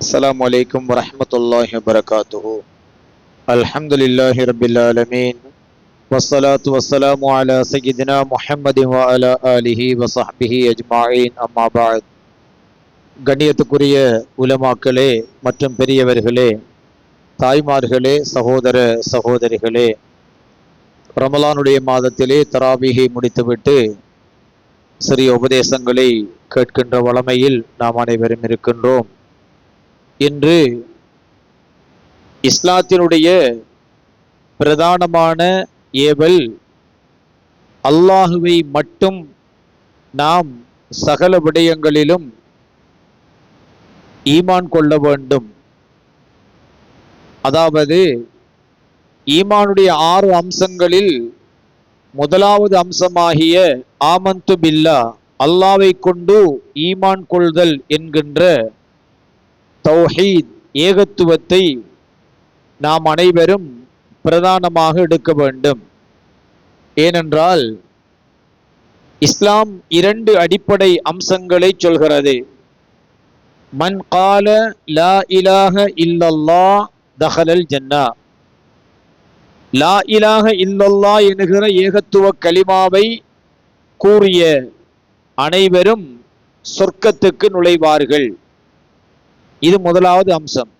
السلام عليكم ورحمة الله وبركاته الحمد لله رب العالمين والصلاة والسلام على سيدنا محمد وعلى آله وصحبه أجمعين أما بعد கண்ணியத்துக்குரிய உலமாக்களே மற்றும் பெரியவர்களே தாய்மார்களே சகோதர சகோதரிகளே ரமலானுடைய மாதத்திலே தராபிகை முடித்துவிட்டு சிறிய உபதேசங்களை கேட்கின்ற வளமையில் நாம் அனைவரும் இருக்கின்றோம் இன்று இஸ்லாத்தினுடைய பிரதானமான ஏவல் அல்லாஹுவை மட்டும் நாம் சகல விடயங்களிலும் ஈமான் கொள்ள வேண்டும். அதாவது ஈமானுடைய ஆறு அம்சங்களில் முதலாவது அம்சமாகிய ஆமந்து பில்லா அல்லாவை கொண்டு ஈமான் கொள்தல் என்கின்ற தௌஹீத் ஏகத்துவத்தை நாம் அனைவரும் பிரதானமாக எடுக்க வேண்டும். ஏனென்றால் இஸ்லாம் இரண்டு அடிப்படை அம்சங்களை சொல்கிறது. மன் கால லா இலாஹ இல்லல்லா தஹலல் ஜன்னா. லா இலாக இல்லல்லா என்கிற ஏகத்துவ கலிமாவை கூறிய அனைவரும் சொர்க்கத்துக்கு நுழைவார்கள். இது முதலாவது அம்சம்.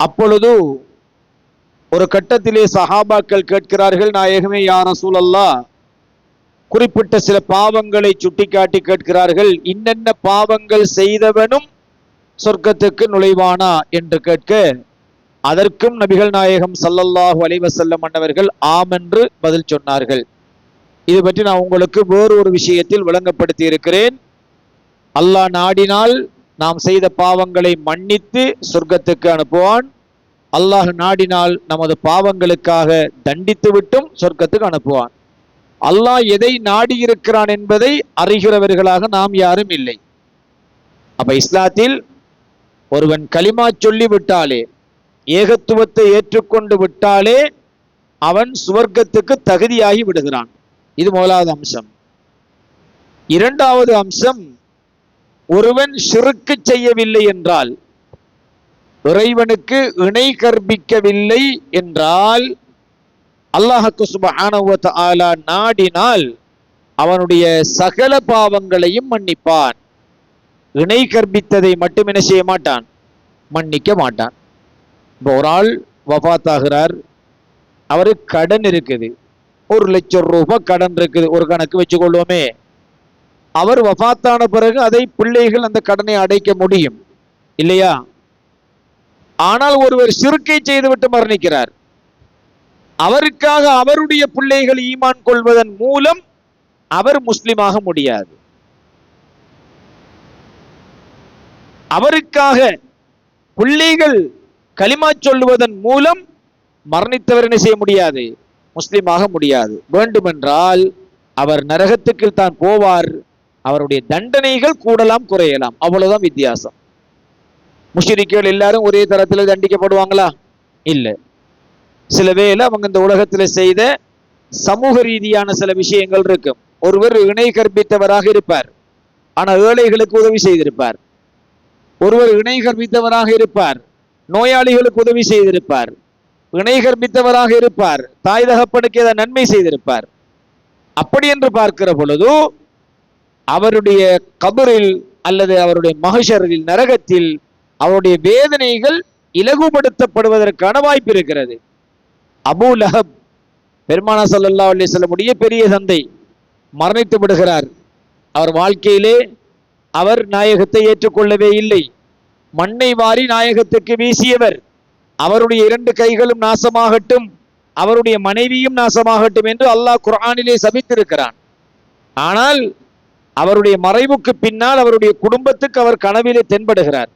அப்பொழுது ஒரு கட்டத்திலே சஹாபாக்கள் கேட்கிறார்கள் நாயகமே யார சூழல்லா குறிப்பிட்ட சில பாவங்களை சுட்டிக்காட்டி கேட்கிறார்கள் இன்னென்ன பாவங்கள் செய்தவனும் சொர்க்கத்துக்கு நுழைவானா? என்று கேட்க அதற்கும் நபிகள் நாயகம் சல்லல்லாஹு அலைவசல்லம் மன்னவர்கள் ஆம் என்று பதில் சொன்னார்கள். இது பற்றி நான் உங்களுக்கு வேறு ஒரு விஷயத்தில் விளங்கப்படுத்தி இருக்கிறேன். அல்லாஹ் நாடினால் நாம் செய்த பாவங்களை மன்னித்து சொர்க்கத்துக்கு அனுப்புவான். அல்லாஹ் நாடினால் நமது பாவங்களுக்காக தண்டித்து விட்டும் சொர்க்கத்துக்கு அனுப்புவான். அல்லாஹ் எதை நாடியிருக்கிறான் என்பதை அறிகிறவர்களாக நாம் யாரும் இல்லை. அப்ப இஸ்லாத்தில் ஒருவன் களிமா சொல்லி விட்டாலே ஏகத்துவத்தை ஏற்றுக்கொண்டு விட்டாலே அவன் சுவர்க்கத்துக்கு தகுதியாகி விடுகிறான். இது முதலாவது அம்சம். இரண்டாவது அம்சம் ஒருவன் சிறுக்கு செய்யவில்லை என்றால் இறைவனுக்கு இணை கற்பிக்கவில்லை என்றால் அல்லாஹக்கு சுபஹானவத் ஆலா நாடினால் அவனுடைய சகல பாவங்களையும் மன்னிப்பான். இணை கற்பித்ததை மட்டும் என்ன செய்ய மாட்டான்? மன்னிக்க மாட்டான். இப்போ ஒரு ஆள் வஃத்தாகிறார். அவருக்கு கடன் இருக்குது. ஒரு லட்சம் ரூபாய் கடன் இருக்குது. ஒரு கணக்கு வச்சுக்கொள்வோமே. அவர் வஃத்தான பிறகு அதை பிள்ளைகள் அந்த கடனை அடைக்க முடியும். இல்லையா? ஆனால் ஒருவர் சிறுக்கை செய்துவிட்டு மரணிக்கிறார். அவருக்காக அவருடைய பிள்ளைகள் ஈமான் கொள்வதன் மூலம் அவர் முஸ்லிமாக முடியாது. அவருக்காக பிள்ளைகள் களிமா சொல்லுவதன் மூலம் மரணித்தவர் என்ன செய்ய முடியாது? முஸ்லிமாக முடியாது. வேண்டுமென்றால் அவர் நரகத்துக்கு தான் போவார். அவருடைய தண்டனைகள் கூடலாம் குறையலாம். அவ்வளவுதான் வித்தியாசம். முஷிரிக்கள் எல்லாரும் ஒரே தரத்தில் தண்டிக்கப்படுவாங்களா? இல்லை. சில வேளை அவங்க இந்த உலகத்தில் செய்த சமூக ரீதியான சில விஷயங்கள் இருக்கும். ஒருவர் இணை கற்பித்தவராக இருப்பார். ஆனால் ஏழைகளுக்கு உதவி செய்திருப்பார். ஒருவர் இணை கற்பித்தவராக இருப்பார். நோயாளிகளுக்கு உதவி செய்திருப்பார். இணை கற்பித்தவராக இருப்பார். தாய் தகப்பனுக்கு ஏதாவது நன்மை செய்திருப்பார். அப்படி என்று பார்க்கிற பொழுது அவருடைய கபரில் அல்லது அவருடைய மகஷரில் நரகத்தில் அவருடைய வேதனைகள் இலகுபடுத்தப்படுவதற்கான வாய்ப்பு இருக்கிறது. அபு லஹப் பெருமானா சல்லா அலி சொல்லமுடைய பெரிய தந்தை மரணித்து விடுகிறார். அவர் வாழ்க்கையிலே அவர் நாயகத்தை ஏற்றுக்கொள்ளவே இல்லை. மண்ணை வாரி நாயகத்துக்கு வீசியவர். அவருடைய இரண்டு கைகளும் நாசமாகட்டும் அவருடைய மனைவியும் நாசமாகட்டும் என்று அல்லாஹ் குர்ஆனிலே சபித்திருக்கிறான். ஆனால் அவருடைய மறைவுக்கு பின்னால் அவருடைய குடும்பத்துக்கு அவர் கனவிலே தென்படுகிறார்.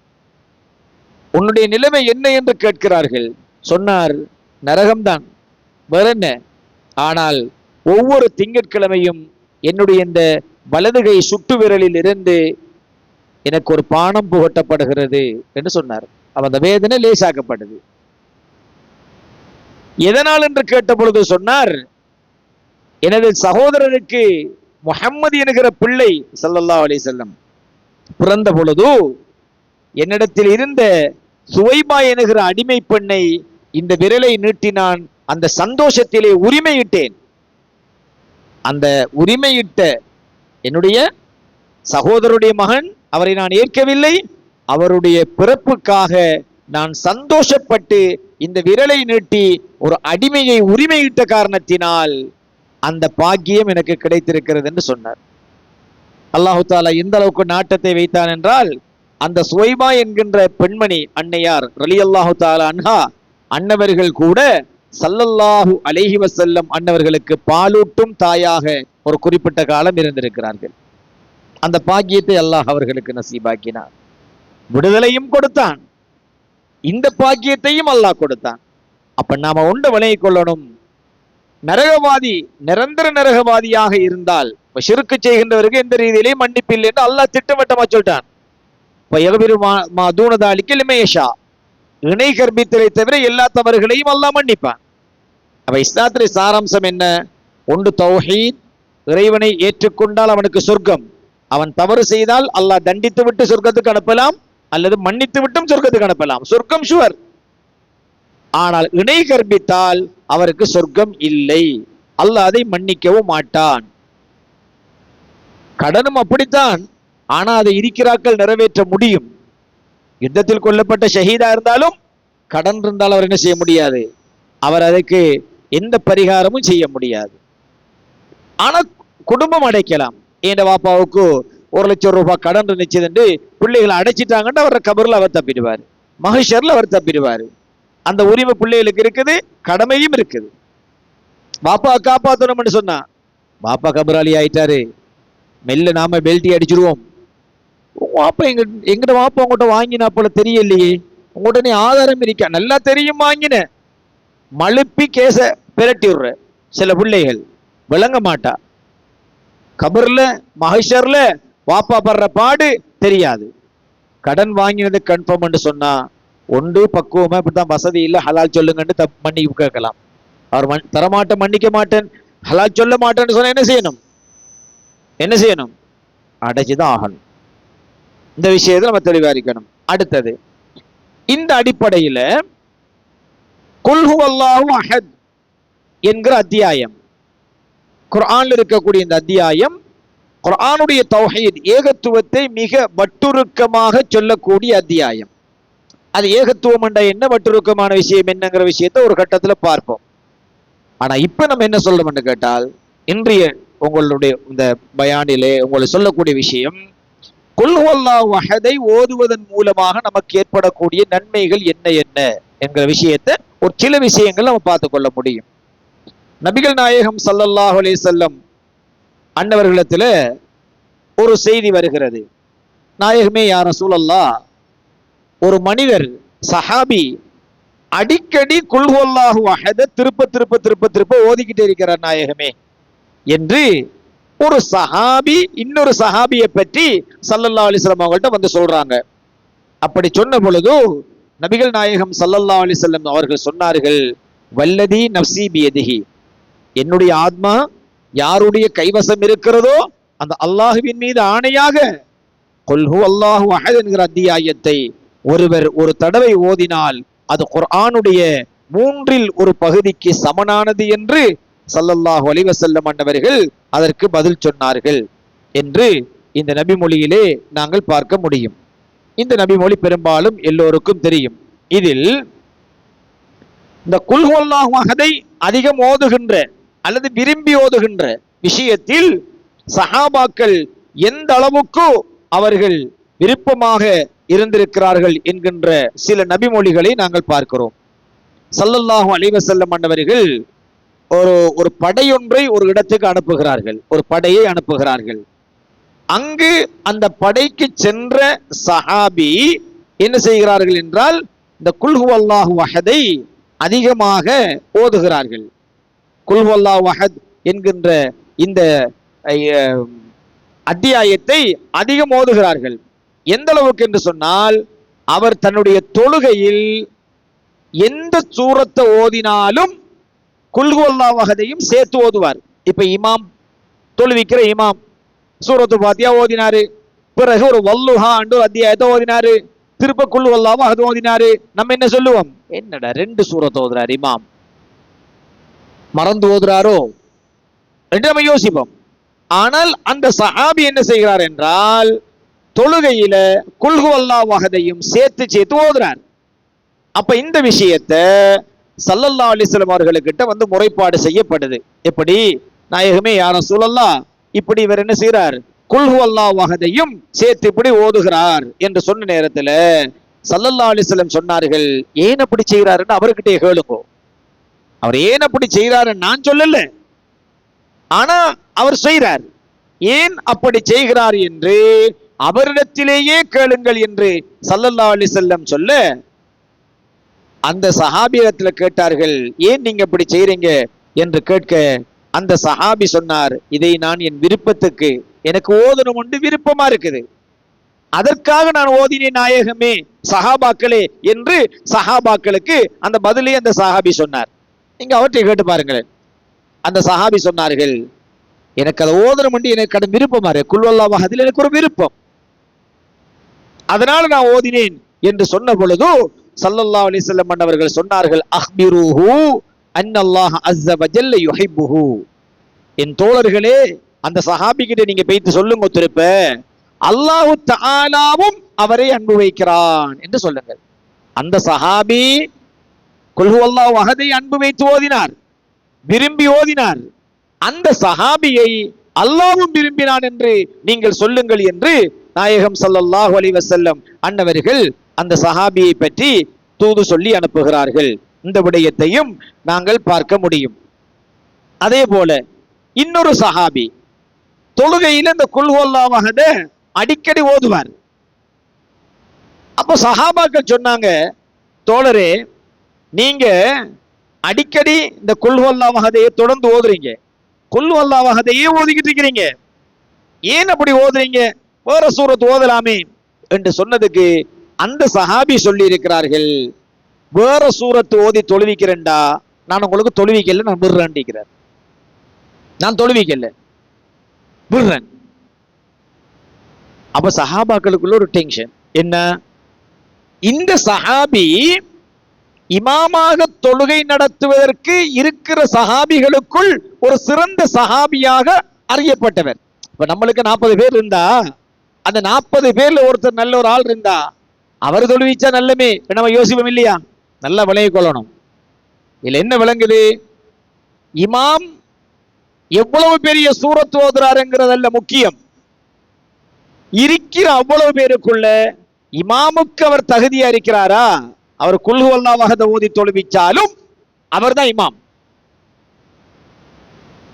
உன்னுடைய நிலைமை என்ன என்று கேட்கிறார்கள். சொன்னார் நரகம்தான். வேற என்ன ஆனால் ஒவ்வொரு திங்கட்கிழமையும் என்னுடைய இந்த வலதுகை சுட்டு விரலில் இருந்து எனக்கு ஒரு பானம் புகட்டப்படுகிறது என்று சொன்னார். அவன் அந்த வேதனை லேசாக்கப்படுது. எதனால்? என்று கேட்ட பொழுது சொன்னார் எனது சகோதரருக்கு முகம்மது என்கிற பிள்ளை சல்லல்லா அலி செல்லம் பிறந்த பொழுது என்னிடத்தில் இருந்த சுவைபா எனுகிற அடிமை பெண்ணை இந்த விரலை நீட்டி நான் அந்த சந்தோஷத்திலே உரிமையிட்டேன். அந்த உரிமையிட்ட என்னுடைய சகோதரருடைய மகன் அவரை நான் ஏற்கவில்லை. அவருடைய பிறப்புக்காக நான் சந்தோஷப்பட்டு இந்த விரலை நீட்டி ஒரு அடிமையை உரிமையிட்ட காரணத்தினால் அந்த பாக்கியம் எனக்கு கிடைத்திருக்கிறது என்று சொன்னார். அல்லாஹு தாலா எந்த அளவுக்கு நாட்டத்தை வைத்தான் என்றால் அந்த சுவைபா என்கின்ற பெண்மணி அன்னையார் ரலி அல்லாஹு தாலா அன்ஹா அன்னவர்கள் கூட சல்லல்லாஹு அலைஹி வசல்லம் அன்னவர்களுக்கு பாலூட்டும் தாயாக ஒரு குறிப்பிட்ட காலம் இருந்திருக்கிறார்கள். அந்த பாக்கியத்தை அல்லாஹ் அவர்களுக்கு நசீபாக்கினார் விடுதலையும் கொடுத்தான். இந்த பாக்கியத்தையும் அல்லாஹ் கொடுத்தான். அப்ப நாம ஒன்று விலகிக் கொள்ளணும். நரகவாதி நிரந்தர நரகவாதியாக இருந்தால் இப்போ சிறுக்கு செய்கின்றவருக்கு எந்த ரீதியிலையும் மன்னிப்பில்லை என்று அல்லாஹ் திட்டவட்டமா சொல்லிட்டான். இப்ப எகபிரு மா தூணதாளிக்கு இளமேஷா இணை கர்ப்பித்தலை தவிர எல்லா தவறுகளையும் அல்லாஹ் மன்னிப்பான். அப்ப இஸ்லாத்திலே சாராம்சம் என்ன? ஒன்று தௌஹீத் இறைவனை ஏற்றுக்கொண்டால் அவனுக்கு சொர்க்கம். அவன் தவறு செய்தால் அல்லாஹ் தண்டித்து விட்டு சொர்க்கத்துக்கு அனுப்பலாம் அல்லது மன்னித்து விட்டும் சொர்க்கத்துக்கு அனுப்பலாம். சொர்க்கம் ஷுவர் ஆனால் இணை கற்பித்தால் அவருக்கு சொர்க்கம் இல்லை. அல்ல அதை மன்னிக்கவும் மாட்டான். கடனும் அப்படித்தான். ஆனா அதை இருக்கிறாக்கள் நிறைவேற்ற முடியும். யுத்தத்தில் கொல்லப்பட்ட ஷஹீதா இருந்தாலும் கடன் இருந்தால் அவர் என்ன செய்ய முடியாது? அவர் அதுக்கு எந்த பரிகாரமும் செய்ய முடியாது. ஆனா குடும்பம் அடைக்கலாம். என் பாப்பாவுக்கு ஒரு லட்சம் ரூபாய் கடன் இருந்துச்சுன்னு பிள்ளைகளை அடைச்சிட்டாங்கன்னு அவர் கபர்ல அவர் தப்பிடுவார். மகிஷர்ல அவர் தப்பிடுவார். அந்த உரிமை பிள்ளைகளுக்கு இருக்குது கடமையும் இருக்குது. பாப்பா காப்பாற்றணும்னு சொன்னா பாப்பா கபராளி ஆயிட்டாரு. மெல்ல நாம பெல்ட்டி அடிச்சிருவோம். வாப்பா எங்க எங்கிட்ட வாப்பா உங்கள்கிட்ட வாங்கினா போல தெரியலையே. உங்கள்கிட்ட நீ ஆதாரம் இருக்கா? நல்லா தெரியும் வாங்கின. மழுப்பி கேச பிரட்டி விடுற சில பிள்ளைகள். விளங்க மாட்டா. கபர்ல மகேஷர்ல வாப்பா படுற பாடு தெரியாது. கடன் வாங்கினது கன்ஃபார்ம் சொன்னா ஒன்று பக்குவமா இப்படித்தான் வசதி இல்லை ஹலால் சொல்லுங்கன்னு தப்பு பண்ணி கேட்கலாம். அவர் மன் தரமாட்டேன் மன்னிக்க மாட்டேன் ஹலால் சொல்ல மாட்டேன்னு சொன்னா என்ன செய்யணும்? என்ன செய்யணும்? அடைச்சுதான் ஆகணும். இந்த விஷயத்தை நம்ம தெளிவாரிக்கணும் அடுத்தது இந்த அடிப்படையில குல்ஹு அஹத் என்கிற அத்தியாயம். குர்ஆன்ல இருக்கக்கூடிய இந்த அத்தியாயம் குர்ஆனுடைய தௌஹீத் ஏகத்துவத்தை மிக வட்டுருக்கமாக சொல்லக்கூடிய அத்தியாயம். அது ஏகத்துவம் என்ற என்ன வட்டுருக்கமான விஷயம் என்னங்கிற விஷயத்தை ஒரு கட்டத்துல பார்ப்போம். ஆனா இப்ப நம்ம என்ன சொல்றோம்னு கேட்டால் இன்றைய உங்களுடைய இந்த பயானிலே உங்களை சொல்லக்கூடிய விஷயம் கொல்ஹல்லா வகதை ஓதுவதன் மூலமாக நமக்கு ஏற்படக்கூடிய நன்மைகள் என்ன என்ன என்கிற விஷயத்தை ஒரு சில விஷயங்கள் நம்ம பார்த்து கொள்ள முடியும். நபிகள் நாயகம் ஸல்லல்லாஹு அலைஹி செல்லம் அன்னவர்களிடத்துல ஒரு செய்தி வருகிறது. நாயகமே யார் சூழல்லா ஒரு மனிதர் சஹாபி அடிக்கடி குல்ஹுல்லாஹு அஹத திருப்ப திருப்ப திருப்ப திருப்ப ஓதிக்கிட்டே இருக்கிறார் நாயகமே என்று ஒரு சஹாபி இன்னொரு சஹாபியை பற்றி சல்லல்லா அலிஸ்லாம் அவங்கள்ட்ட வந்து சொல்றாங்க. அப்படி சொன்ன பொழுது நபிகள் நாயகம் சல்லல்லா அலிசல்லம் அவர்கள் சொன்னார்கள் வல்லதி நப்சி பியதிகி என்னுடைய ஆத்மா யாருடைய கைவசம் இருக்கிறதோ அந்த அல்லாஹுவின் மீது ஆணையாக கொல்ஹு அல்லாஹு அஹத் என்கிற அத்தியாயத்தை ஒருவர் ஒரு தடவை ஓதினால் அது குர்ஆனுடைய மூன்றில் ஒரு பகுதிக்கு சமனானது என்று சல்லல்லாஹு அலைஹி வஸல்லம் அதற்கு பதில் சொன்னார்கள் என்று இந்த நபிமொழியிலே நாங்கள் பார்க்க முடியும். இந்த நபிமொழி பெரும்பாலும் எல்லோருக்கும் தெரியும். இதில் இந்த குல்ஹுல்லாஹு அதிகம் ஓதுகின்ற அல்லது விரும்பி ஓதுகின்ற விஷயத்தில் சஹாபாக்கள் எந்த அளவுக்கு அவர்கள் விருப்பமாக இருந்திருக்கிறார்கள் என்கின்ற சில நபிமொழிகளை நாங்கள் பார்க்கிறோம். சல்லல்லாஹு அலைஹி மன்னவர்கள் ஒரு ஒரு படையொன்றை ஒரு இடத்துக்கு அனுப்புகிறார்கள். ஒரு படையை அனுப்புகிறார்கள். அங்கு அந்த படைக்கு சென்ற சஹாபி என்ன செய்கிறார்கள் என்றால் இந்த குல்ஹு அல்லாஹு வஹதை அதிகமாக ஓதுகிறார்கள். குல்ஹு அல்லாஹ் வஹத் என்கின்ற இந்த அத்தியாயத்தை அதிகம் ஓதுகிறார்கள். எந்த அளவுக்கு என்று சொன்னால் அவர் தன்னுடைய தொழுகையில் எந்த சூரத்தை ஓதினாலும் குல்கு அல்லாஹதையும் சேர்த்து ஓதுவார். இப்ப இமாம் தொழுவிக்கிற இமாம் சூரத்து பாத்தியா ஓதினாரு. பிறகு ஒரு வல்லுஹா அண்டு அத்தியாயத்தை ஓதினாரு. திருப்ப குல் அது ஓதினாரு. நம்ம என்ன சொல்லுவோம்? என்னடா ரெண்டு சூரத்தை ஓதுறாரு இமாம். மறந்து ஓதுறாரோ? என்று நம்ம யோசிப்போம். ஆனால் அந்த சஹாபி என்ன செய்கிறார் என்றால் தொழுகையில குல்கு அல்லா வகதையும் சேர்த்து சேர்த்து ஓதுறார். அப்ப இந்த விஷயத்த சல்லல்லா அலிஸ்லம் அவர்களுக்கிட்ட வந்து முறைப்பாடு செய்யப்படுது. எப்படி? நாயகமே யாரும் சூழல்லா இப்படி இவர் என்ன செய்யறார் குல்குவல்லா வகதையும் சேர்த்து இப்படி ஓதுகிறார் என்று சொன்ன நேரத்துல சல்லல்லா அலிஸ்லம் சொன்னார்கள் ஏன் அப்படி செய்கிறாருன்னு அவர்கிட்டயே கேளுங்கோ. அவர் ஏன் அப்படி செய்கிறாருன்னு நான் சொல்லல. ஆனா அவர் செய்கிறார் ஏன் அப்படி செய்கிறார் என்று அவரிடத்திலேயே கேளுங்கள் என்று சல்லல்லா அலி செல்லம் சொல்ல அந்த சஹாபியத்துல கேட்டார்கள் ஏன் நீங்க இப்படி செய்றீங்க? என்று கேட்க அந்த சஹாபி சொன்னார் இதை நான் என் விருப்பத்துக்கு எனக்கு ஓதணும் உண்டு விருப்பமா இருக்குது. அதற்காக நான் ஓதினேன் நாயகமே சஹாபாக்களே என்று சஹாபாக்களுக்கு அந்த பதிலே அந்த சஹாபி சொன்னார். நீங்க அவற்றை கேட்டு பாருங்களேன். அந்த சஹாபி சொன்னார்கள் எனக்கு அதை ஓதணும் உண்டு எனக்கு கடன் விருப்பமா இருக்கு. குல்வல்லா அதில் எனக்கு ஒரு விருப்பம். அதனால நான் ஓதினேன் என்று சொன்ன பொழுது சல்லல்லா அலிசல்லம் அவர்கள் சொன்னார்கள் அஹ்பிருஹு அன்னல்லாஹ் அஸ்ஸ வஜல்ல யுஹிப்புஹு. என் தோழர்களே அந்த சஹாபி கிட்ட நீங்க பேய்த்து சொல்லுங்க திருப்ப அல்லாஹு தாலாவும் அவரை அன்பு வைக்கிறான் என்று சொல்லுங்கள். அந்த சஹாபி கொல்ஹு அல்லாஹ் அஹதை அன்பு வைத்து ஓதினார் விரும்பி ஓதினார். அந்த சஹாபியை அல்லாவும் விரும்பினான் என்று நீங்கள் சொல்லுங்கள் என்று நாயகம் சல்லல்லாஹ் அலைஹி வஸல்லம் அன்னவர்கள் அந்த சஹாபியை பற்றி தூது சொல்லி அனுப்புகிறார்கள். இந்த விடயத்தையும் நாங்கள் பார்க்க முடியும். அதே போல இன்னொரு சஹாபி தொழுகையில இந்த குல்ஹுல்லாவகத அடிக்கடி ஓதுவார். அப்போ சஹாபாக்கள் சொன்னாங்க தோழரே நீங்க அடிக்கடி இந்த குல்ஹுல்லா மகதையை தொடர்ந்து ஓதுறீங்க. குல்ஹுல்லா மகதையே ஓதிக்கிட்டு இருக்கிறீங்க. ஏன் அப்படி ஓதுறீங்க? வேற சூரத் ஓதலாமே என்று சொன்னதுக்கு அந்த சஹாபி சொல்லி இருக்கிறார்கள் வேற சூரத்து ஓதி தொழுவிக்கிறேன்டா நான் உங்களுக்கு தொழுவிக்கல நான் விடுறேன்டிக்கிறார். நான் தொழுவிக்கல விடுறேன். அப்ப சஹாபாக்களுக்குள்ள ஒரு டென்ஷன் என்ன? இந்த சஹாபி இமாமாக தொழுகை நடத்துவதற்கு இருக்கிற சஹாபிகளுக்குள் ஒரு சிறந்த சஹாபியாக அறியப்பட்டவர். இப்ப நம்மளுக்கு நாற்பது பேர் இருந்தா அந்த நாற்பது பேர்ல ஒருத்தர் நல்ல ஒரு ஆள் இருந்தா அவர் தொழுவிச்சா நல்லமே. நம்ம யோசிப்போம் இல்லையா? நல்லா விளங்கி கொள்ளணும். இதுல என்ன விளங்குது? இமாம் எவ்வளவு பெரிய சூரத் ஓதுறாருங்கிறதல்ல முக்கியம். இருக்கிற அவ்வளவு பேருக்குள்ள இமாமுக்கு அவர் தகுதியா இருக்கிறாரா? அவர் குல்ஹு அல்லாஹத ஓதி தொழுவிச்சாலும் அவர் தான் இமாம்.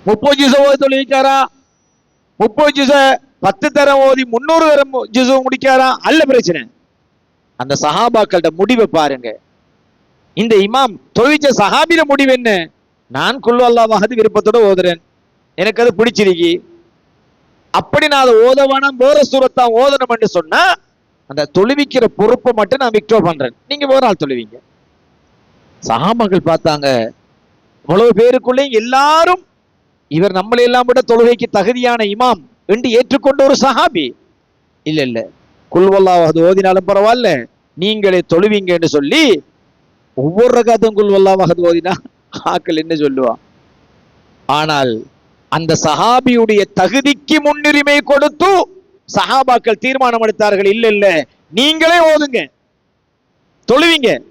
முப்பது ஜிச ஓதி தொழுவிக்காரா முப்பது ஜிச பத்து தரம் ஓதி முன்னூறு தரம் ஜூச முடிக்காரா அல்ல பிரச்சனை. அந்த சஹாபாக்கள்ட முடிவை பாருங்க. இந்த இமாம் தொழிச்ச சஹாபில முடிவு என்ன? நான் குல்லு அல்லாஹது விருப்பத்தோட ஓதுறேன். எனக்கு அது பிடிச்சிருக்கி. அப்படி நான் அதை ஓத வேணாம் வேற சூரத்தான் ஓதணும்னு சொன்னா அந்த தொழுவிக்கிற பொறுப்பை மட்டும் நான் விக்டோ பண்றேன். நீங்க வேற ஆள் தொழுவீங்க. சஹாபாக்கள் பார்த்தாங்க இவ்வளவு பேருக்குள்ளேயும் எல்லாரும் இவர் நம்மளை எல்லாம் விட தொழுகைக்கு தகுதியான இமாம். என்று ஏற்றுக்கொண்ட ஒரு சஹாபி. இல்ல இல்ல. குல்வல்லாவது ஓதினாலும் பரவாயில்ல. நீங்களே தொழுவீங்க என்று சொல்லி ஒவ்வொரு ரகாத்தும் குல்வல்லாவது ஓதினா ஆக்கள் என்ன சொல்லுவான்? ஆனால் அந்த சஹாபியுடைய தகுதிக்கு முன்னுரிமை கொடுத்து சஹாபாக்கள் தீர்மானம் எடுத்தார்கள். இல்ல இல்ல. நீங்களே ஓதுங்க. தொழுவீங்க.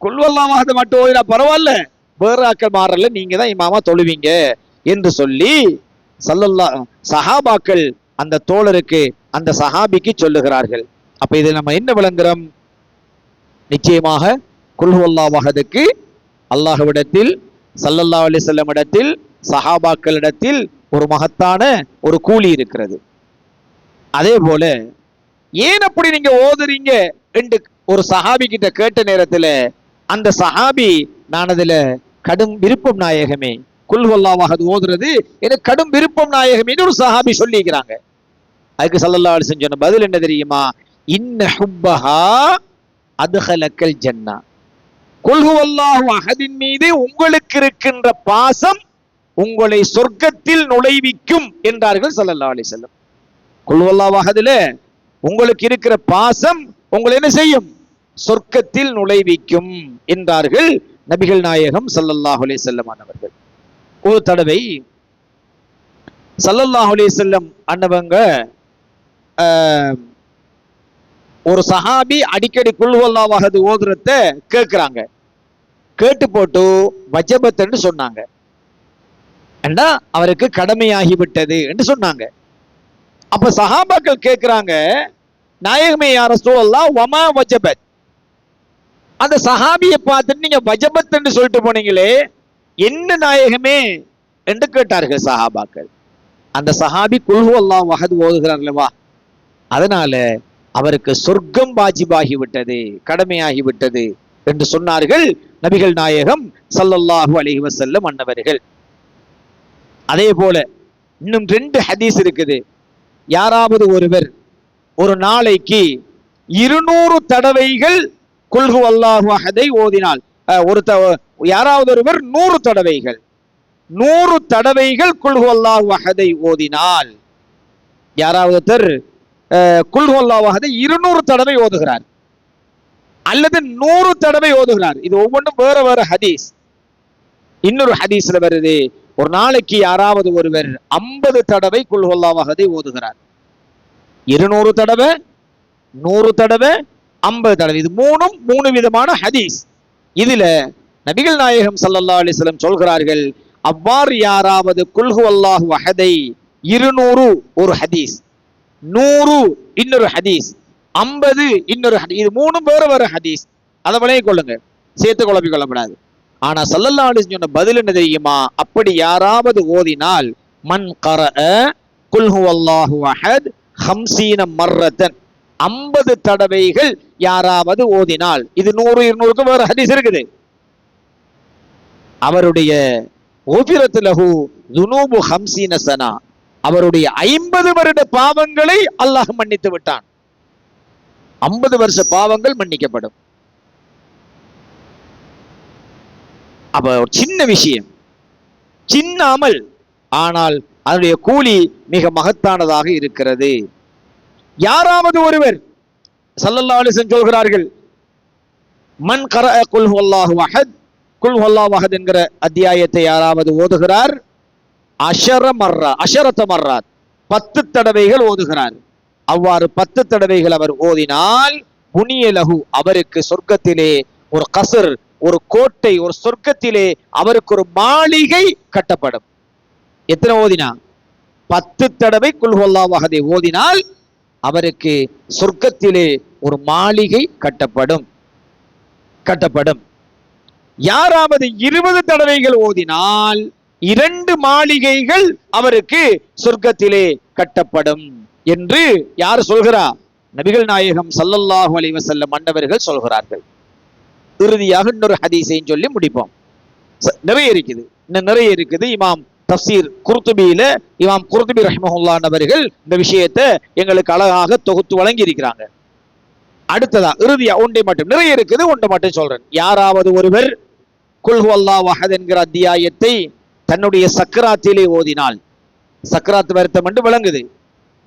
குல்வல்லாவது மட்டும் ஓதினா பரவாயில்ல. வேறு ஆக்கள் மாறல. நீங்க தான் இமாமா தொழுவீங்க என்று சொல்லி சல்லல்லா சஹாபாக்கள் அந்த தோழருக்கு அந்த சஹாபிக்கு சொல்லுகிறார்கள். அப்ப இதில் நம்ம என்ன விளங்குறோம்? நிச்சயமாக குல்ஹுல்லாவாகதுக்கு அல்லாஹுவிடத்தில் அல்லாஹ்விடத்தில் சல்லல்லா அலிசல்லம் இடத்தில் சஹாபாக்களிடத்தில் ஒரு மகத்தான ஒரு கூலி இருக்கிறது. அதே போல ஏன் அப்படி நீங்க ஓதுறீங்க? என்று ஒரு சஹாபி கிட்ட கேட்ட நேரத்துல அந்த சஹாபி நான் அதுல கடும் விருப்பம் நாயகமே குல்வல்லாவாக அது ஓதுறது. எனக்கு கடும் விருப்பம் நாயகம் ஒரு சஹாபி சொல்லிக்கிறாங்க அதுக்கு சல்லல்லா அலிசன் சொன்ன பதில் என்ன தெரியுமா? இன்ன ஹுப்பஹா அதுஹலக்கல் ஜன்னா. குல்ஹுவல்லாஹு அகதின் மீது உங்களுக்கு இருக்கின்ற பாசம் உங்களை சொர்க்கத்தில் நுழைவிக்கும் என்றார்கள் சல்லல்லா அலைஹி வஸல்லம். குல்ஹுவல்லாஹு அஹதில உங்களுக்கு இருக்கிற பாசம் உங்களை என்ன செய்யும்? சொர்க்கத்தில் நுழைவிக்கும் என்றார்கள் நபிகள் நாயகம் ஸல்லல்லாஹு அலைஹி ஒரு தடவை சல்லல்லாஹ் அலி செல்லம் அன்னவங்க ஆஹ், ஒரு சஹாபி அடிக்கடி குல்வல்லாவாகது ஓதுறத கேட்கிறாங்க கேட்டு போட்டு வஜபத்துன்னு சொன்னாங்க. ஏண்டா? அவருக்கு கடமையாகிவிட்டது என்று சொன்னாங்க. அப்ப சஹாபாக்கள் கேட்கிறாங்க நாயகமே யார சூழல்லாம் வமா வஜபத்? அந்த சஹாபியை பார்த்துட்டு நீங்க வஜபத் என்று சொல்லிட்டு போனீங்களே என்ன நாயகமே என்று கேட்டார்கள் சஹாபாக்கள். அந்த சஹாபி குல்ஹு அல்லாஹ் வகது ஓதுகிறார் அல்லவா? அதனால அவருக்கு சொர்க்கம் வாஜிபாகி விட்டது கடமையாகி விட்டது என்று சொன்னார்கள் நபிகள் நாயகம் சல்லல்லாஹு அலைஹி வசல்லம் அன்னவர்கள். அதே போல இன்னும் ரெண்டு ஹதீஸ் இருக்குது. யாராவது ஒருவர் ஒரு நாளைக்கு இருநூறு தடவைகள் குல்ஹு அல்லாஹு அஹதை ஓதினால் அஹ், ஒரு த- யாராவது ஒருவர் நூறு தடவைகள் நூறு தடவைகள் குல்ஹு அல்லாஹு ஓதினால். யாராவது தர் அஹ், குல்ஹு இருநூறு தடவை ஓதுகிறார். அல்லது நூறு தடவை ஓதுகிறார். இது ஒவ்வொன்றும் வேற வேற ஹதீஸ். இன்னொரு ஹதீஸ்ல வருது ஒரு நாளைக்கு யாராவது ஒருவர் ஐம்பது தடவை குல்ஹொல்லாவகதை ஓதுகிறார். இருநூறு தடவை நூறு தடவை ஐம்பது தடவை. இது மூணும் மூணு விதமான ஹதீஸ். இதுல நபிகள் நாயகம் ஸல்லல்லாஹு அலிஸ்லம் சொல்கிறார்கள் அவ்வாறு யாராவது குல்ஹு அல்லாஹு அஹதை இருநூறு ஒரு ஹதீஸ் நூறு இன்னொரு ஹதீஸ் ஐம்பது இன்னொரு ஹதீஸ் இது மூணு பேர் வர ஹதீஸ் அதை விளைய கொள்ளுங்க சேர்த்து குழப்பி கொள்ளப்படாது. ஆனா சல்லல்லா அலிஸ் சொன்ன பதில் என்ன தெரியுமா? அப்படி யாராவது ஓதினால் மன் கர குல்ஹு அல்லாஹு அஹத் ஹம்சீன மர்ரத்தன் ஐம்பது தடவைகள் யாராவது ஓதினால் இது நூறு இருநூறுக்கு வேற ஹதீஸ் இருக்குது. அவருடைய ஓபிரத்து துனூபு ஹம்சீன சனா. அவருடைய ஐம்பது வருட பாவங்களை அல்லாஹ் மன்னித்து விட்டான். ஐம்பது வருஷ பாவங்கள் மன்னிக்கப்படும். அப்ப ஒரு சின்ன விஷயம். சின்ன அமல் ஆனால் அதனுடைய கூலி மிக மகத்தானதாக இருக்கிறது. யாராவது ஒருவர் சல்லல்லா அலிசன் சொல்கிறார்கள் மன் கர குல் அல்லாஹு அஹத் குல் ஹுவல்லாஹு என்கிற அத்தியாயத்தை யாராவது ஓதுகிறார்? அஷர மர்ரா அஷரத்த மர்ராத் பத்து தடவைகள் ஓதுகிறார். அவ்வாறு பத்து தடவைகள் அவர் ஓதினால் புனியலகு அவருக்கு சொர்க்கத்திலே ஒரு கசர் ஒரு கோட்டை ஒரு சொர்க்கத்திலே அவருக்கு ஒரு மாளிகை கட்டப்படும். எத்தனை ஓதினா? பத்து தடவை குல்ஹொல்லாவகதை ஓதினால் அவருக்கு சொர்க்கத்திலே ஒரு மாளிகை கட்டப்படும். கட்டப்படும். யாராவது இருபது தடவைகள் ஓதினால் இரண்டு மாளிகைகள் அவருக்கு சொர்க்கத்திலே கட்டப்படும் என்று யார் சொல்கிறா? நபிகள் நாயகம் சல்லல்லாஹு அலைஹி மன்னவர்கள் சொல்கிறார்கள். இறுதியாக இன்னொரு ஹதீஸையும் சொல்லி முடிப்போம். நிறைய இருக்குது. இன்னும் நிறைய இருக்குது. இமாம் தப்சீர் குர்துபியில இமாம் குர்துபி ரஹ்மஹுல்லான் அவர்கள் இந்த விஷயத்தை எங்களுக்கு அழகாக தொகுத்து வழங்கி இருக்கிறாங்க அடுத்ததா இறுதியா ஒன்றை மட்டும் நிறைய இருக்குது உண்டை மட்டும் சொல்றேன். யாராவது ஒருவர் குல்ஹு அல்லா வஹத் என்கிற அத்தியாயத்தை தன்னுடைய சக்கராத்திலே ஓதினால் சக்கராத் வருத்தம் என்று விளங்குது.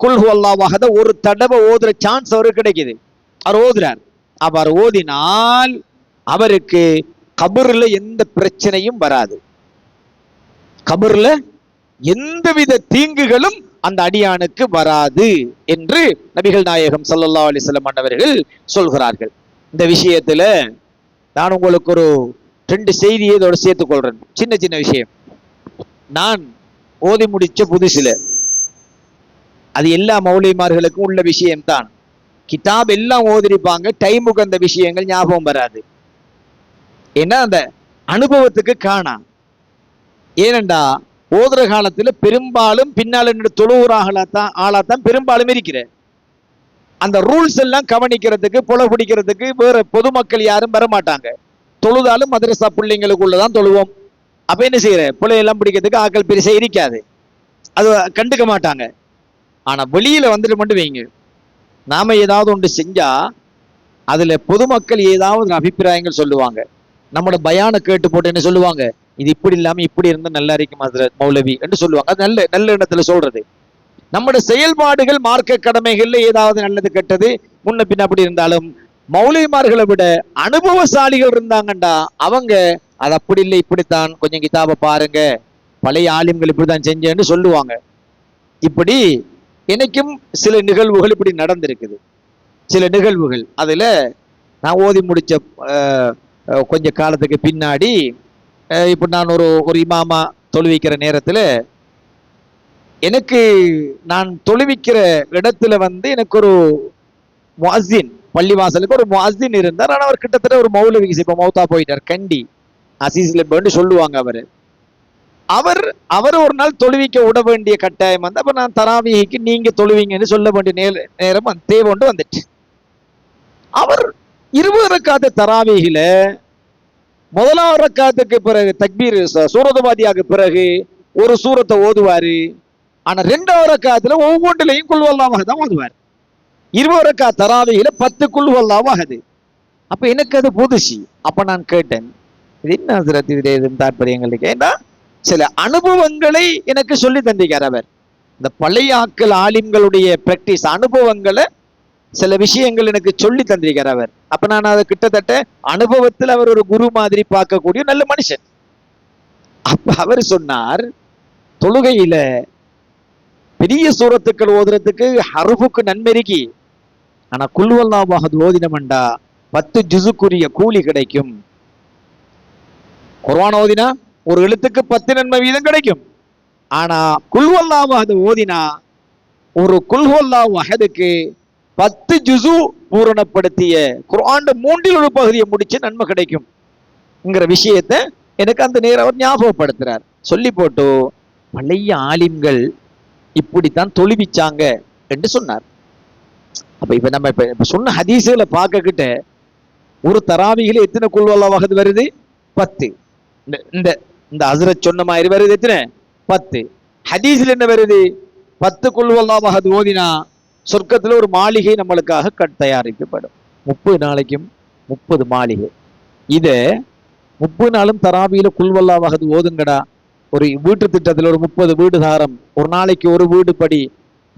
குல்ஹு அல்லா வஹத ஒரு தடவை ஓதுற சான்ஸ் அவருக்கு கிடைக்குது. அவர் ஓதுறார். அவர் ஓதினால் அவருக்கு கபர்ல எந்த பிரச்சனையும் வராது. கபர்ல எந்தவித தீங்குகளும் அந்த அடியானுக்கு வராது என்று நபிகள் நாயகம் ஸல்லல்லாஹு அலைஹி வஸல்லம் அவர்கள் சொல்கிறார்கள். இந்த விஷயத்துல நான் உங்களுக்கு ஒரு ரெண்டு செய்தியை இதோட சேர்த்துக் கொள்றேன் சின்ன சின்ன விஷயம். நான் ஓதி முடிச்ச புதுசுல அது எல்லா மௌலிமார்களுக்கும் உள்ள விஷயம்தான். கிதாப் எல்லாம் ஓதிருப்பாங்க டைமுக்கு அந்த விஷயங்கள் ஞாபகம் வராது. ஏன்னா அந்த அனுபவத்துக்கு காணா. ஏனண்டா ஓதுற காலத்துல பெரும்பாலும் பின்னால் என்னோட தொழுவுறாகத்தான் ஆளாத்தான் பெரும்பாலும் இருக்கிற அந்த ரூல்ஸ் எல்லாம் கவனிக்கிறதுக்கு புல பிடிக்கிறதுக்கு வேற பொதுமக்கள் யாரும் வர மாட்டாங்க தொழுதாலும் மதரசா பிள்ளைங்களுக்குள்ளதான் தொழுவோம். அப்ப என்ன செய்யற பிள்ளையெல்லாம் பிடிக்கிறதுக்கு ஆக்கள் பெருசா இருக்காது. அது கண்டுக்க மாட்டாங்க. ஆனா வெளியில வந்துட்டு மட்டும் வைங்க. நாம ஏதாவது ஒன்று செஞ்சா அதுல பொதுமக்கள் ஏதாவது அபிப்பிராயங்கள் சொல்லுவாங்க. நம்மளோட பயான கேட்டு போட்டு என்ன சொல்லுவாங்க? இது இப்படி இல்லாம இப்படி இருந்தா நல்லா இருக்கும் அதுல மௌலவி என்று சொல்லுவாங்க. அது நல்ல நல்ல எண்ணத்துல சொல்றது. நம்மளோட செயல்பாடுகள் மார்க்க கடமைகள்ல ஏதாவது நல்லது கெட்டது முன்ன பின்ன அப்படி இருந்தாலும் மௌலிமார்களை விட அனுபவசாலிகள் இருந்தாங்கண்டா. அவங்க அது அப்படி இல்லை இப்படித்தான். கொஞ்சம் கிதாபை பாருங்க. பழைய ஆலிம்கள் இப்படித்தான் செஞ்சேன்னு சொல்லுவாங்க. இப்படி எனக்கும் சில நிகழ்வுகள் இப்படி நடந்திருக்குது. சில நிகழ்வுகள். அதில் நான் ஓதி முடித்த கொஞ்ச காலத்துக்கு பின்னாடி இப்போ நான் ஒரு ஒரு இமாமா தொழுவிக்கிற நேரத்தில் எனக்கு நான் தொழுவிக்கிற இடத்துல வந்து எனக்கு ஒரு முஅஸ்ஸின் பள்ளிவாசலுக்கு ஒரு முஅஸ்ஸின் இருந்தார். ஆனால் அவர் கிட்டத்தட்ட ஒரு மௌலவி இப்போ மௌத்தா போயிட்டார் கண்டி. அசீஸ்ல சொல்லுவாங்க அவர். அவர் அவர் ஒரு நாள் தொழுவிக்க விட வேண்டிய கட்டாயம் வந்து அப்போ நான் தராவிகிக்கு நீங்கள் தொழுவீங்கன்னு சொல்ல வேண்டிய நேர- நேரம் அந்த தேவை வந்துட்டு. அவர் இருபது ரக்காத்து தராவிகில முதலாம் ரக்காத்துக்கு பிறகு தக்பீர் சூரதவாதியாக பிறகு ஒரு சூரத்தை ஓதுவார். ஆனால் ரெண்டாவது ரக்காத்துல ஒவ்வொன்றிலையும் கொள்வல்லாமாக தான் ஓதுவார். இருபது ரக்கா தராவிகில பத்து ஆகுது. அப்போ எனக்கு அது புதுசு அப்ப நான் கேட்டேன். இது என்ன ஹஸ்ரத் இது எதுவும் தாற்பயங்களுக்கு ஏன்னா சில அனுபவங்களை எனக்கு சொல்லி தந்திருக்கார் அவர். இந்த பழைய ஆட்கள் ஆலிம்களுடைய பிராக்டிஸ் அனுபவங்களை சில விஷயங்கள் எனக்கு சொல்லி தந்திருக்கார் அவர். அப்ப நான் அதை கிட்டத்தட்ட அனுபவத்தில் அவர் ஒரு குரு மாதிரி பார்க்கக்கூடிய நல்ல மனுஷன். அப்ப அவர் சொன்னார் தொழுகையில பெரிய சூரத்துக்கள் ஓதுறதுக்கு ஹருஃபுக்கு நன்மெருகி குல்வல்லா குல்வல்லாவாக ஓதினமண்டா பத்து ஜுசுக்குரிய கூலி கிடைக்கும். குர்வான் ஓதினா ஒரு எழுத்துக்கு பத்து நன்மை வீதம் கிடைக்கும். ஆனா குல்வல்லா குல்வல்லாவாக ஓதினா ஒரு குல்ஹொல்லா வகதுக்கு பத்து ஜுசு பூரணப்படுத்திய குர்ஆன் மூன்றில் ஒரு பகுதியை முடிச்சு நன்மை கிடைக்கும்ங்கிற விஷயத்தை எனக்கு அந்த நேரம் அவர் ஞாபகப்படுத்துறார். சொல்லி போட்டு பழைய ஆலிம்கள் இப்படித்தான் தொழுவிச்சாங்க என்று சொன்னார். அப்ப இப்ப நம்ம இப்ப சொன்ன ஹதீஸுகளை பார்க்கக்கிட்ட ஒரு தராவிகள எத்தனை குல்வல்லா வகுது வருது? பத்து. இந்த இந்த ஹசரத் சொன்ன மாதிரி வருது எத்தனை? பத்து. ஹதீஸ்ல என்ன வருது? பத்து குல்வல்லா வகது ஓதினா சொர்க்கத்துல ஒரு மாளிகை நம்மளுக்காக கட் தயாரிக்கப்படும். முப்பது நாளைக்கும் முப்பது மாளிகை. இத முப்பது நாளும் தராவியில குல்வல்லா வகது ஓதுங்கடா. ஒரு வீட்டு திட்டத்துல ஒரு முப்பது வீடு தாரம். ஒரு நாளைக்கு ஒரு வீடு படி.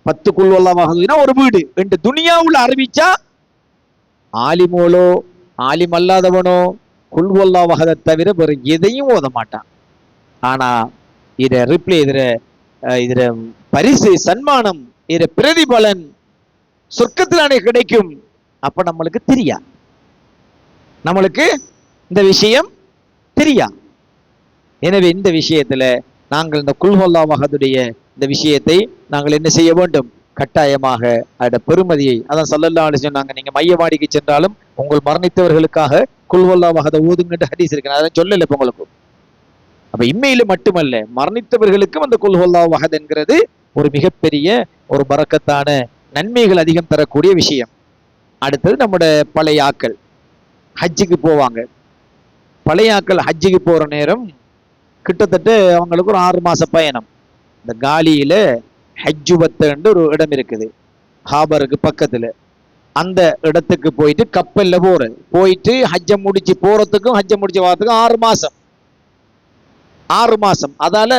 பத்து குல்வல்லா ஒரு வீடு. என்று துனியாவுல அறிவிச்சா ஆலிமோலோ ஆலிம் அல்லாதவனோ குல்வல்லா வகதை தவிர வேறு எதையும் ஓத மாட்டான். ஆனா இத ரிப்ளை இதுல இதில் இதுல பரிசு சன்மானம் இதுல பிரதிபலன் சொர்க்கத்திலானே கிடைக்கும். அப்ப நம்மளுக்கு தெரியா நம்மளுக்கு இந்த விஷயம் தெரியா எனவே இந்த விஷயத்துல நாங்கள் இந்த குல்ஹொல்லா வகதுடைய இந்த விஷயத்தை நாங்கள் என்ன செய்ய வேண்டும்? கட்டாயமாக அதோட பெருமதியை அதான் சல்லல்லா அலி சொன்னாங்க நீங்க மையவாடிக்கு சென்றாலும் உங்கள் மரணித்தவர்களுக்காக குல்வல்லாவாக அதை ஓதுங்கன்ற ஹதீஸ் இருக்கு. நான் அதை சொல்லல இப்ப உங்களுக்கு. அப்ப இம்மையில மட்டுமல்ல மரணித்தவர்களுக்கும் அந்த குல்ஹொல்லா வகத் என்கிறது ஒரு மிகப்பெரிய ஒரு பறக்கத்தான நன்மைகள் அதிகம் தரக்கூடிய விஷயம். அடுத்தது நம்முடைய பழைய ஆக்கள். ஹஜ்ஜுக்கு போவாங்க. பழைய ஆக்கள் ஹஜ்ஜுக்கு போற நேரம் கிட்டத்தட்ட அவங்களுக்கு ஒரு ஆறு மாச பயணம். இந்த காலியில ஹஜ்ஜுபத்துன்னு ஒரு இடம் இருக்குது. ஹாபருக்கு பக்கத்துல. அந்த இடத்துக்கு போயிட்டு கப்பல்ல போறது. போயிட்டு ஹஜ்ஜை முடிச்சு போறதுக்கும் ஹஜ்ஜை முடிச்சு வரதுக்கும் ஆறு மாசம். ஆறு மாசம். அதால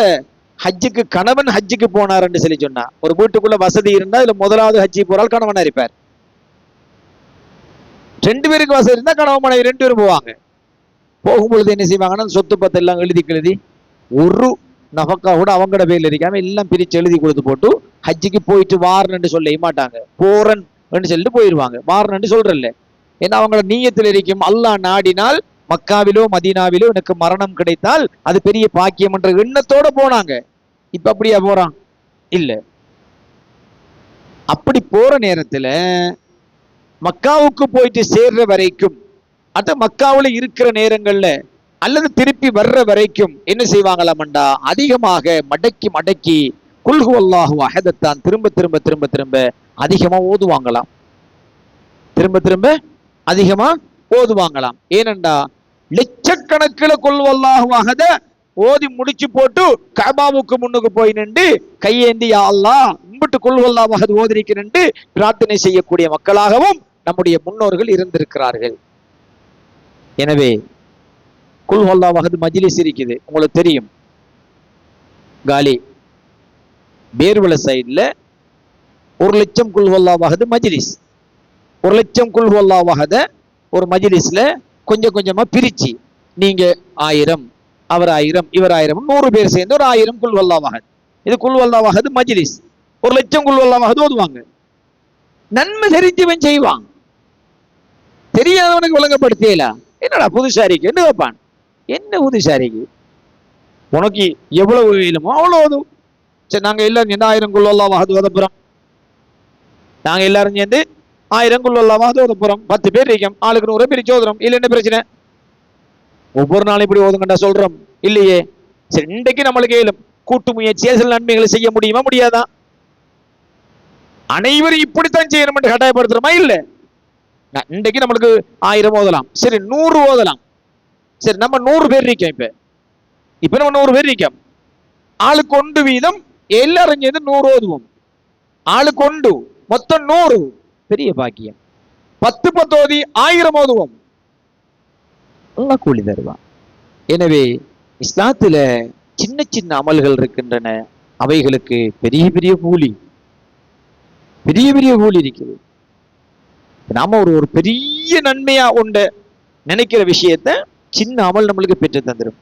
ஹஜ்ஜுக்கு கணவன் ஹஜ்ஜுக்கு போனாருன்னு சொல்லி சொன்னா. ஒரு வீட்டுக்குள்ள வசதி இருந்தா இதுல முதலாவது ஹஜ்ஜி போறால் கணவனா இருப்பார் ரெண்டு பேருக்கு வசதி இருந்தா கணவன் மனைவி ரெண்டு பேரும் போவாங்க. போகும்பொழுது என்ன செய்வாங்கன்னா சொத்து பத்து எல்லாம் எழுதி கெழுதி ஒரு நபக்கா கூட அவங்களோட பேர்ல இருக்காம எல்லாம் பிரிச்சு எழுதி கொடுத்து போட்டு ஹஜ்ஜிக்கு போயிட்டு வாரன்னு சொல்ல மாட்டாங்க. போறன் சொல்லிட்டு போயிருவாங்க. வாரன்னு சொல்றல்ல. ஏன்னா அவங்களோட நீயத்தில் இருக்கும். அல்லாஹ் நாடினால் மக்காவிலோ மதீனாவிலோ எனக்கு மரணம் கிடைத்தால் அது பெரிய பாக்கியம் என்ற எண்ணத்தோட போனாங்க. இப்ப அப்படியா போறான்? இல்ல. அப்படி போற நேரத்துல மக்காவுக்கு போயிட்டு சேர்ற வரைக்கும் அத மக்காவுல இருக்கிற நேரங்கள்ல அல்லது திருப்பி வர்ற வரைக்கும் என்ன செய்வாங்களாமண்டா? அதிகமாக மடக்கி மடக்கி குல்ஹு அல்லாஹு அஹதத்தான் திரும்ப திரும்ப திரும்ப திரும்ப அதிகமா ஓதுவாங்களாம். திரும்ப திரும்ப அதிகமா ஓதுவாங்களாம். ஏனண்டா? லட்சக்கணக்கில் கொல்வல்லாஹு அஹத ஓதி முடிச்சு போட்டு கபாவுக்கு முன்னுக்கு போய் நின்று கையேந்தி ஆல்லா அல்லாஹ் இம்பிட்டு கொல்வல்லாஹு அஹத் நின்று பிரார்த்தனை செய்யக்கூடிய மக்களாகவும் நம்முடைய முன்னோர்கள் இருந்திருக்கிறார்கள். எனவே குல்ஹல்லா வகது மஜிலிஸ் இருக்குது. உங்களுக்கு தெரியும். காலி. பேர்வல சைடுல ஒரு லட்சம் குல்ஹல்லா வகது மஜிலிஸ். ஒரு லட்சம் குல்ஹல்லா வகத ஒரு மஜ்லிஸ்ல கொஞ்சம் கொஞ்சமா பிரிச்சு. நீங்க ஆயிரம் அவர் ஆயிரம் இவர் ஆயிரம் நூறு பேர் சேர்ந்து ஒரு ஆயிரம் குல்வல்லாவாக இது குல்வல்லாவாகது மஜிலிஸ். ஒரு லட்சம் குல்வல்லாவாகது ஓதுவாங்க. நன்மை தெரிஞ்சவன் செய்வான். தெரியாதவனுக்கு விளங்கப்படுத்தியல? என்னடா புதுசாரிக்கு என்ன வைப்பான் என்ன புதுசாரிக்கு உனக்கு எவ்வளவு இயலுமோ அவ்வளவு ஓதும் சரி நாங்கள் எல்லாரும் சேர்ந்து ஆயிரம் குல்வல்லாவாகது ஓதப்புறோம் நாங்கள் எல்லாரும் சேர்ந்து ஆயிரம் குல்வல்லாவாகது ஓதப்புறோம் பத்து பேர் இருக்கோம். ஆளுக்கு நூறு பிரிச்சு ஓதுறோம் இல்லை என்ன பிரச்சனை? ஒவ்வொரு நாளும் இப்படி ஓதுங்கண்டா சொல்கிறோம் இல்லையே? சரி இன்றைக்கு நம்மளுக்கு இயலும் கூட்டு முயற்சியா சில நன்மைகளை செய்ய முடியுமா முடியாதா? அனைவரும் இப்படித்தான் செய்யணும் என்று கட்டாயப்படுத்துறோமா? இல்லை. இன்றைக்கு நம்மளுக்கு ஆயிரம் ஓதலாம். சரி நூறு ஓதலாம். சரி நம்ம நூறு பேர் இருக்கோம் இப்ப. இப்ப நம்ம நூறு பேர் இருக்கோம். ஆளுக்கு ஒன்று வீதம் எல்லாரும் சேர்ந்து நூறு ஓதுவோம். ஆளுக்கு ஒன்று மொத்தம் நூறு. பெரிய பாக்கியம். பத்து பத்தோதி ஆயிரம் ஓதுவோம். எல்லாம் கூலி தருவான் எனவே இஸ்லாத்துல சின்ன சின்ன அமல்கள் இருக்கின்றன. அவைகளுக்கு பெரிய பெரிய கூலி. பெரிய பெரிய கூலி இருக்குது. நாம ஒரு ஒரு பெரிய நன்மையா உண்ட நினைக்கிற விஷயத்தை சின்ன அமல் நம்மளுக்கு பெற்று தந்துடும்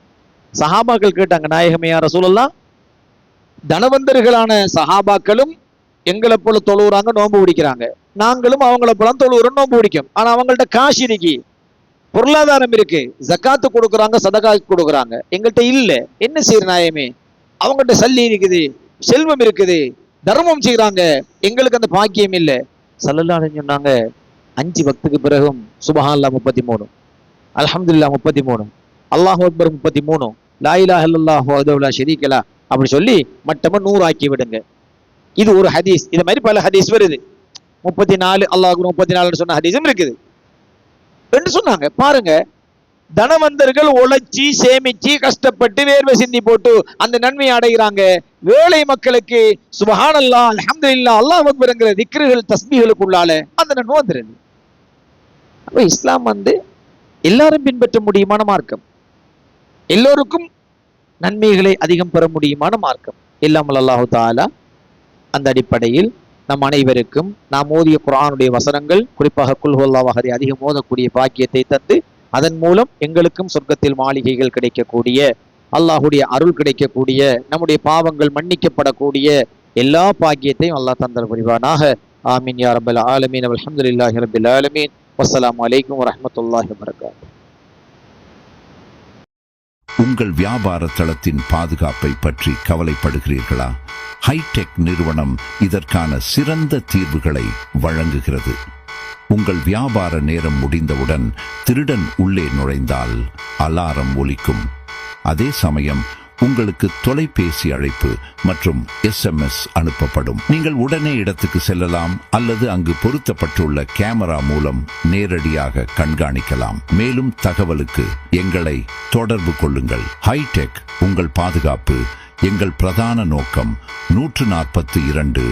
சஹாபாக்கள் கேட்டாங்க நாயகமையார சூழல்லாம் சொல்லலாம் தனவந்தர்களான சஹாபாக்களும் எங்களை போல தொழுவுறாங்க நோன்பு பிடிக்கிறாங்க. நாங்களும் அவங்கள போல தொழுவுறோம் நோன்பு பிடிக்கும். ஆனா அவங்கள்ட்ட காசு இருக்கு. பொருளாதாரம் இருக்கு. ஜக்காத்து கொடுக்குறாங்க சதகா கொடுக்குறாங்க. எங்கள்கிட்ட இல்ல. என்ன செய்யற நாயமே அவங்கள்ட்ட சல்லி இருக்குது செல்வம் இருக்குது தர்மம் செய்யறாங்க எங்களுக்கு அந்த பாக்கியம் இல்ல. சல்லல்லான்னு சொன்னாங்க அஞ்சு பக்துக்கு பிறகும் சுபஹான்லா முப்பத்தி மூணு. அலமதுல்லா முப்பத்தி மூணு அல்லாஹ் அக்பர் முப்பத்தி மூணு லாயிலா இலாஹ ஷெரீக்கலா அப்படின்னு சொல்லி மட்டமா நூறு ஆக்கி விடுங்க. இது ஒரு ஹதீஸ். இது மாதிரி பல ஹதீஸ் வருது. முப்பத்தி நாலு அல்லாஹ் முப்பத்தி நாலுன்னு சொன்ன ஹதீஸும் இருக்குது. ரெண்டு சொன்னாங்க. பாருங்க. தனவந்தர்கள் உழைச்சி சேமிச்சு கஷ்டப்பட்டு வேர்வை சிந்தி போட்டு அந்த நன்மையை அடைகிறாங்க. வேலை மக்களுக்கு சுபஹானல்லா இல்லா அல்லாஹ் அக்பருங்கிற திக்ருகள் தஸ்மிகளுக்குள்ளால அந்த நன்மை வந்துருது. அப்ப இஸ்லாம் வந்து எல்லாரும் பின்பற்ற முடியுமான மார்க்கம். எல்லோருக்கும் நன்மைகளை அதிகம் பெற முடியுமான மார்க்கம். இல்லாமல் அல்லாஹு தாலா அந்த அடிப்படையில் நம் அனைவருக்கும் நாம் ஓதிய குரானுடைய வசனங்கள் குறிப்பாக குல்ஹுல்லாவஹரை அதிகம் ஓதக்கூடிய பாக்கியத்தை தந்து அதன் மூலம் எங்களுக்கும் சொர்க்கத்தில் மாளிகைகள் கிடைக்கக்கூடிய அல்லாஹுடைய அருள் கிடைக்கக்கூடிய நம்முடைய பாவங்கள் மன்னிக்கப்படக்கூடிய எல்லா பாக்கியத்தையும் அல்லாஹ் தந்தல் புரிவானாக. ஆமீன் யா ரப்பல் ஆலமீன். அல்ஹம்துலில்லாஹி ரபில் ஆலமீன். வஸ்ஸலாமு வலைக்கம் வரஹ்மத்துல்லாஹி வபரகாத்துஹு. உங்கள் வியாபார தளத்தின் பாதுகாப்பை பற்றி கவலைப்படுகிறீர்களா? ஹைடெக் நிறுவனம் இதற்கான சிறந்த தீர்வுகளை வழங்குகிறது. உங்கள் வியாபார நேரம் முடிந்தவுடன் திருடன் உள்ளே நுழைந்தால் அலாரம் ஒலிக்கும். அதே சமயம் உங்களுக்கு தொலைபேசி அழைப்பு மற்றும் எஸ்எம்எஸ் அனுப்பப்படும். நீங்கள் உடனே இடத்துக்கு செல்லலாம் அல்லது அங்கு பொருத்தப்பட்டுள்ள கேமரா மூலம் நேரடியாக கண்காணிக்கலாம். மேலும் தகவலுக்கு எங்களை தொடர்பு கொள்ளுங்கள். ஹைடெக் உங்கள் பாதுகாப்பு எங்கள் பிரதான நோக்கம் நூற்று நாற்பத்தி இரண்டு